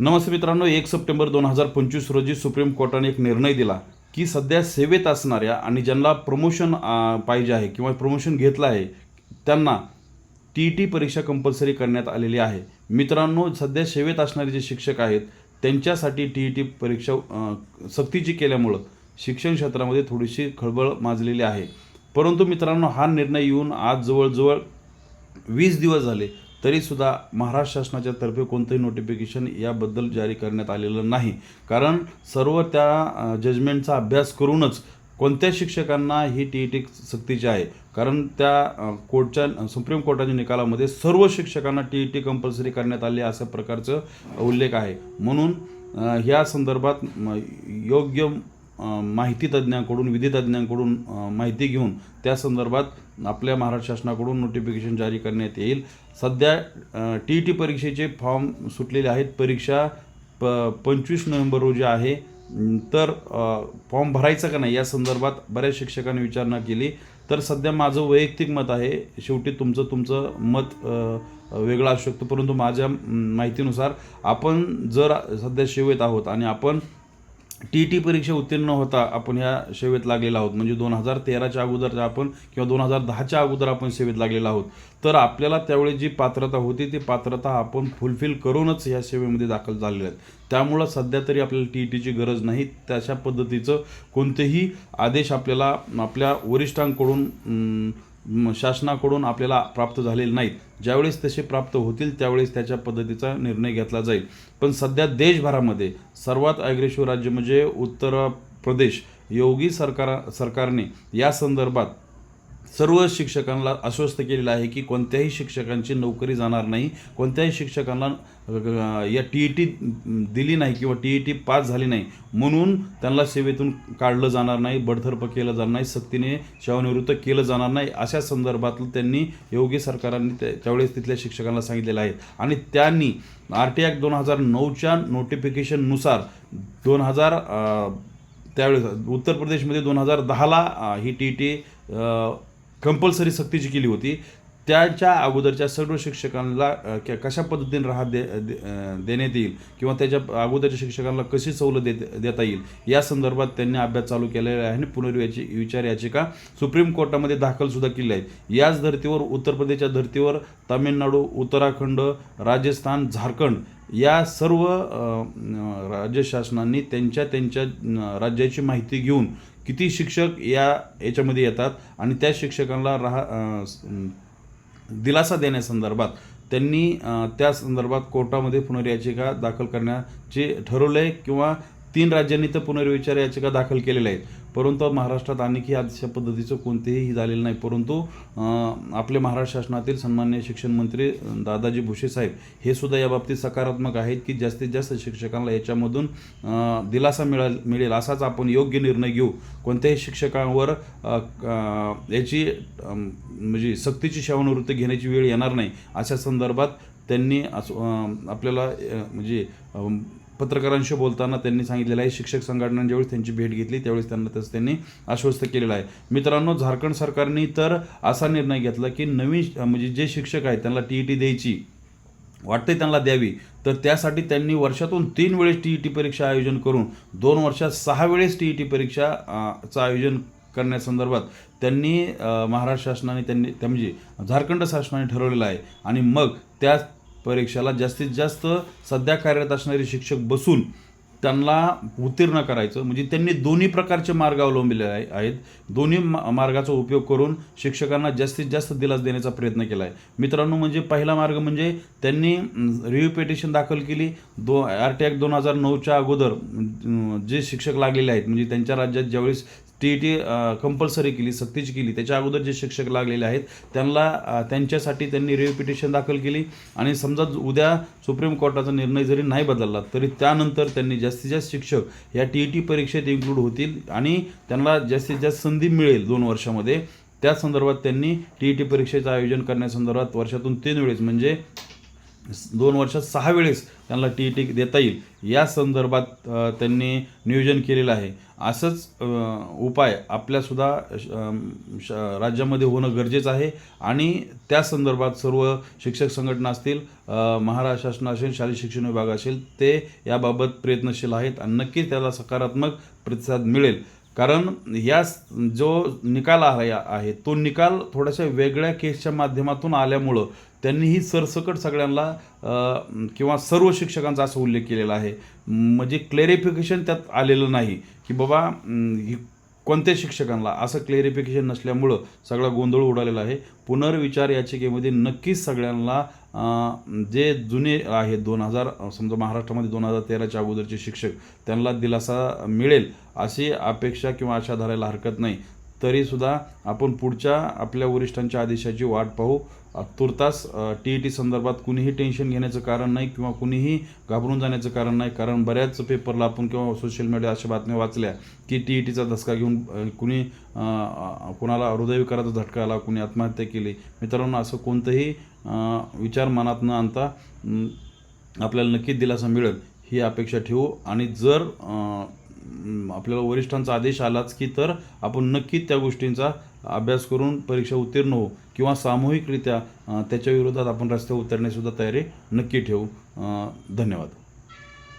नमस्ते मित्रांनो एक सप्टेंबर दोन हजार पंचवीस रोजी सुप्रीम कोर्टाने एक निर्णय दिला की सध्या सेवेत असणाऱ्या आणि ज्यांना प्रमोशन पाहिजे आहे किंवा प्रमोशन घेतलं आहे त्यांना टी ई टी परीक्षा कंपल्सरी करण्यात आलेली आहे. मित्रांनो सध्या सेवेत असणारे जे शिक्षक आहेत त्यांच्यासाठी टी ई टी परीक्षा सक्तीची केल्यामुळं शिक्षण क्षेत्रामध्ये थोडीशी खळबळ माजलेली आहे. परंतु मित्रांनो हा निर्णय येऊन आज जवळजवळ वीस दिवस झाले. तरीसुद्धा महाराष्ट्र शासनाच्या तर्फे कोणतंही नोटिफिकेशन याबद्दल जारी करण्यात आलेलं नाही. कारण सर्व त्या जजमेंटचा अभ्यास करूनच कोणत्या शिक्षकांना ही टी ई टी सक्तीची आहे? कारण त्या कोर्टच्या सुप्रीम कोर्टाच्या निकालामध्ये सर्व शिक्षकांना टी ई टी कंपल्सरी करण्यात आली अशा प्रकारचं उल्लेख आहे. म्हणून ह्या संदर्भात म, योग्य माहिती तज्ज्ञांकडून विधी तज्ज्ञांकडून माहिती घेऊन त्या संदर्भात आपल्या महाराष्ट्र शासनाकडून नोटिफिकेशन जारी करण्यात येईल. सध्या टी ई टी परीक्षेचे फॉर्म सुटलेले आहेत. परीक्षा प पंचवीस नोव्हेंबर रोजी आहे. तर फॉर्म भरायचा का नाही या संदर्भात बऱ्याच शिक्षकांनी विचारणा केली. तर सध्या माझं वैयक्तिक मत आहे. शेवटी तुमचं तुमचं मत वेगळं असू शकतं. परंतु माझ्या माहितीनुसार आपण जर सध्या सेवेत आहोत आणि आपण टी टी परीक्षा उत्तीर्ण होता आपण ह्या सेवेत लागलेला आहोत. म्हणजे दोन हजार तेराच्या अगोदर आपण किंवा दोन हजार दहाच्या अगोदर आपण सेवेत लागलेला आहोत. तर आपल्याला त्यावेळी जी पात्रता होती ती पात्रता आपण फुलफिल करूनच ह्या सेवेमध्ये दाखल झालेले आहेत. त्यामुळं सध्या तरी आपल्याला टी टीची गरज नाही. तशा पद्धतीचं कोणतेही आदेश आपल्याला आपल्या वरिष्ठांकडून शासनाकडून आपल्याला प्राप्त झालेले नाहीत. ज्यावेळेस तसे प्राप्त होतील त्यावेळेस त्याच्या पद्धतीचा निर्णय घेतला जाईल. पण सध्या देशभरामध्ये सर्वात अग्रेशिव राज्य म्हणजे उत्तर प्रदेश. योगी सरकार सरकारने या संदर्भात सर्व शिक्षकांना आश्वस्त केलेलं आहे की कोणत्याही शिक्षकांची नोकरी जाणार नाही कोणत्याही शिक्षकांना या टी ई टी दिली नाही किंवा टी ई टी पास झाली नाही म्हणून त्यांना सेवेतून काढलं जाणार नाही बडतर्फ केलं जाणार नाही सक्तीने सेवानिवृत्त केलं जाणार नाही अशा संदर्भातलं त्यांनी योगी सरकारांनी त्यावेळेस तिथल्या शिक्षकांना सांगितलेलं आहे. आणि त्यांनी आर टी ॲक्ट दोन हजार नऊच्या नोटिफिकेशननुसार दोन हजार त्यावेळेस उत्तर प्रदेशमध्ये दोन हजार दहाला ही टी ई टी कंपल्सरी सक्तीची केली होती त्याच्या अगोदरच्या सर्व शिक्षकांना कशा पद्धतीने राहत दे देण्यात येईल किंवा त्याच्या अगोदरच्या शिक्षकांना कशी सवलत देत देता येईल या संदर्भात त्यांनी अभ्यास चालू केलेला आहे आणि पुनर्विचार विचार याचिका सुप्रीम कोर्टामध्ये दाखलसुद्धा केली आहेत याच धर्तीवर उत्तर प्रदेशच्या धर्तीवर तामिळनाडू उत्तराखंड राजस्थान झारखंड या सर्व राज्य शासनांनी त्यांच्या त्यांच्या राज्याची माहिती घेऊन किती शिक्षक या याच्यामध्ये येतात आणि त्या शिक्षकांना राहा दिलासा देण्यासंदर्भात त्यांनी त्या संदर्भात कोर्टामध्ये पुनर्याचिका दाखल करण्याचे ठरवलं आहे किंवा तीन राज्यांनी तर पुनर्विचार याचिका दाखल केलेल्या आहेत. परंतु महाराष्ट्रात आणखी अशा पद्धतीचं कोणतेही झालेलं नाही. परंतु आपले महाराष्ट्र शासनातील सन्मान्य शिक्षण मंत्री दादाजी भुसे साहेब हे सुद्धा याबाबतीत सकारात्मक आहेत की जास्तीत जास्त शिक्षकांना याच्यामधून दिलासा मिळाल मिळेल असाच आपण योग्य निर्णय घेऊ. कोणत्याही शिक्षकांवर याची म्हणजे सक्तीची सेवानिवृत्ती घेण्याची वेळ येणार नाही. अशा संदर्भात त्यांनी असं, आपल्याला म्हणजे पत्रकारांशी बोलताना त्यांनी सांगितलेलं आहे शिक्षक संघटनांनी ज्यावेळेस त्यांची भेट घेतली त्यावेळेस त्यांना तसं त्यांनी आश्वस्त केलेलं आहे. मित्रांनो झारखंड सरकारने तर असा निर्णय घेतला की नवीन म्हणजे जे शिक्षक आहेत त्यांना टी ई टी द्यायची वाटते त्यांना द्यावी तर त्यासाठी त्यांनी वर्षातून तीन वेळेस टी ई टी परीक्षा आयोजन करून दोन वर्षात सहा वेळेस टी ई टी परीक्षा चं आयोजन करण्यासंदर्भात त्यांनी महाराष्ट्र शासनाने त्यांनी त्या म्हणजे झारखंड शासनाने ठरवलेलं आहे. आणि मग त्या परीक्षेला जास्तीत जास्त सध्या कार्यरत असणारे शिक्षक बसून त्यांना उत्तीर्ण करायचं. म्हणजे त्यांनी दोन्ही प्रकारचे मार्ग अवलंबिले आहेत. दोन्ही मा- मार्गाचा उपयोग करून शिक्षकांना जास्तीत जास्त दिलास देण्याचा प्रयत्न केला आहे. मित्रांनो म्हणजे पहिला मार्ग म्हणजे त्यांनी रिव्ह्यू पेटिशन दाखल केली. दो आर टी ॲक्ट दोन हजार नऊच्या अगोदर जे शिक्षक लागलेले आहेत म्हणजे त्यांच्या राज्यात ज्यावेळेस टी ई टी कंपल्सरी केली सक्तीची केली त्याच्या अगोदर जे शिक्षक लागलेले आहेत त्यांना त्यांच्यासाठी त्यांनी रिव्ह्यू पिटिशन दाखल केली. आणि समजा उद्या सुप्रीम कोर्टाचा निर्णय जरी नाही बदलला तरी त्यानंतर त्यांनी जास्तीत जास्त शिक्षक या टी ई टी परीक्षेत इन्क्लूड होतील आणि त्यांना जास्तीत जास्त संधी मिळेल दोन वर्षामध्ये. त्या संदर्भात त्यांनी टी ई टी परीक्षेचं आयोजन करण्यासंदर्भात वर्षातून तीन वेळेस म्हणजे दोन वर्षात सहा वेळेस त्यांना टी ई टी देता येईल. या संदर्भात त्यांनी नियोजन केलेलं आहे. असंच उपाय आपल्यासुद्धा श- श- राज्यामध्ये होणं गरजेचं आहे आणि त्या संदर्भात सर्व शिक्षक संघटना असतील महाराष्ट्र शासन असेल शालेय शिक्षण विभाग असेल ते याबाबत प्रयत्नशील आहेत आणि नक्कीच त्याला सकारात्मक प्रतिसाद मिळेल. कारण या जो निकाल आहे आहे तो निकाल थोड्याशा वेगळ्या केसच्या माध्यमातून आल्यामुळं त्यांनी ही सरसकट सगळ्यांना किंवा सर्व शिक्षकांचा असा उल्लेख केलेला आहे. म्हणजे क्लेरिफिकेशन त्यात आलेलं नाही की बाबा ही कोणत्या शिक्षकांना? असं क्लेरिफिकेशन नसल्यामुळं सगळा गोंधळ उडालेला आहे. पुनर्विचार याचिकेमध्ये नक्कीच सगळ्यांना जे जुने आहेत दोन हजार समजा महाराष्ट्रामध्ये दोन हजार तेराच्या अगोदरचे शिक्षक त्यांना दिलासा मिळेल अशी अपेक्षा किंवा आशा धरायला हरकत नाही. तरीसुद्धा आपण पुढच्या आपल्या वरिष्ठांच्या आदेशाची वाट पाहू. तुर्तास टी ई टी संदर्भात कुणीही टेन्शन घेण्याचं कारण नाही किंवा कुणीही घाबरून जाण्याचं कारण नाही. कारण बऱ्याच पेपरला आपण किंवा सोशल मीडिया अशा बातम्या वाचल्या की टी ई टीचा धसका घेऊन कुणी कुणाला हृदयविकाराचा झटका आला कुणी आत्महत्या केली. मित्रांनो असं कोणतंही विचार मनात न आणता आपल्याला नक्कीच दिलासा मिळेल ही अपेक्षा ठेवू. आणि जर आपल्याला वरिष्ठांचा आदेश आलाच की तर आपण नक्कीच त्या गोष्टींचा अभ्यास करून परीक्षा उत्तीर्ण होऊ किंवा सामूहिकरित्या त्याच्या विरोधात आपण रस्त्यावर उतरण्यासुद्धा तयारी नक्की ठेवू. धन्यवाद.